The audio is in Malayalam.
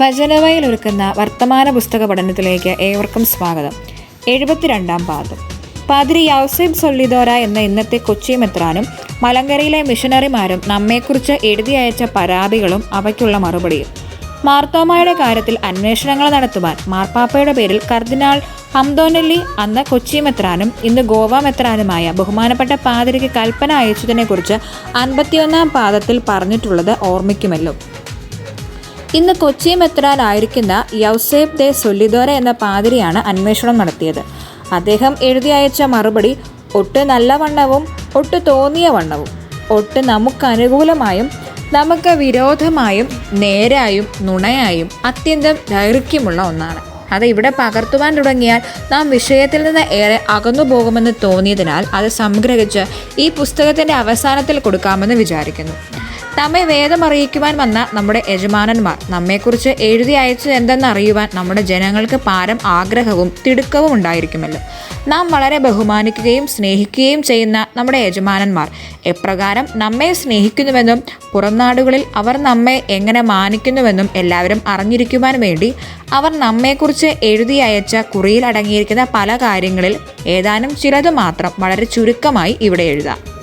ഭജനവയിൽ ഒരുക്കുന്ന വർത്തമാന പുസ്തക പഠനത്തിലേക്ക് ഏവർക്കും സ്വാഗതം. എഴുപത്തിരണ്ടാം പാദം. പാതിരി യൗസൈബ് സൊല്ലിദോര എന്ന ഇന്നത്തെ കൊച്ചി മെത്രാനും മലങ്കരയിലെ മിഷനറിമാരും നമ്മെക്കുറിച്ച് എഴുതി അയച്ച പരാതികളും അവയ്ക്കുള്ള മറുപടിയും. മാർത്തോമായുടെ കാര്യത്തിൽ അന്വേഷണങ്ങൾ നടത്തുവാൻ മാർപ്പാപ്പയുടെ പേരിൽ കർദിനാൾ ഹംദോനല്ലി അന്ന് കൊച്ചി മെത്രാനും ഇന്ന് ഗോവ മെത്രാനുമായ ബഹുമാനപ്പെട്ട പാതിരിക്ക് കൽപ്പന അയച്ചതിനെക്കുറിച്ച് അൻപത്തിയൊന്നാം പാദത്തിൽ പറഞ്ഞിട്ടുള്ളത് ഓർമ്മിക്കുമല്ലോ. ഇന്ന് കൊച്ചി മെത്രാനായിരിക്കുന്ന യൗസേബ് ദേ സൊല്ലിദോര എന്ന പാതിരിയാണ് അന്വേഷണം നടത്തിയത്. അദ്ദേഹം എഴുതി അയച്ച മറുപടി ഒട്ട് നല്ലവണ്ണവും ഒട്ട് തോന്നിയ വണ്ണവും ഒട്ട് നമുക്ക് അനുകൂലമായും നമുക്ക് വിരോധമായും നേരായും നുണയായും അത്യന്തം ദൈർഘ്യമുള്ള ഒന്നാണ്. അത് ഇവിടെ പകർത്തുവാൻ തുടങ്ങിയാൽ നാം വിഷയത്തിൽ നിന്ന് ഏറെ അകന്നു പോകുമെന്ന് തോന്നിയതിനാൽ അത് സംഗ്രഹിച്ച് ഈ പുസ്തകത്തിന്റെ അവസാനത്തിൽ കൊടുക്കാമെന്ന് വിചാരിക്കുന്നു. നമ്മെ വേദം അറിയിക്കുവാൻ വന്ന നമ്മുടെ യജമാനന്മാർ നമ്മെക്കുറിച്ച് എഴുതി അയച്ചത് എന്തെന്ന് അറിയുവാൻ നമ്മുടെ ജനങ്ങൾക്ക് പാരം ആഗ്രഹവും തിടുക്കവും ഉണ്ടായിരിക്കുമല്ലോ. നാം വളരെ ബഹുമാനിക്കുകയും സ്നേഹിക്കുകയും ചെയ്യുന്ന നമ്മുടെ യജമാനന്മാർ എപ്രകാരം നമ്മെ സ്നേഹിക്കുന്നുവെന്നും പുറംനാടുകളിൽ അവർ നമ്മെ എങ്ങനെ മാനിക്കുന്നുവെന്നും എല്ലാവരും അറിഞ്ഞിരിക്കുവാൻ വേണ്ടി അവർ നമ്മെക്കുറിച്ച് എഴുതി അയച്ച കുറിയിൽ അടങ്ങിയിരിക്കുന്ന പല കാര്യങ്ങളിൽ ഏതാനും ചിലത് മാത്രം വളരെ ചുരുക്കമായി ഇവിടെ എഴുതാം.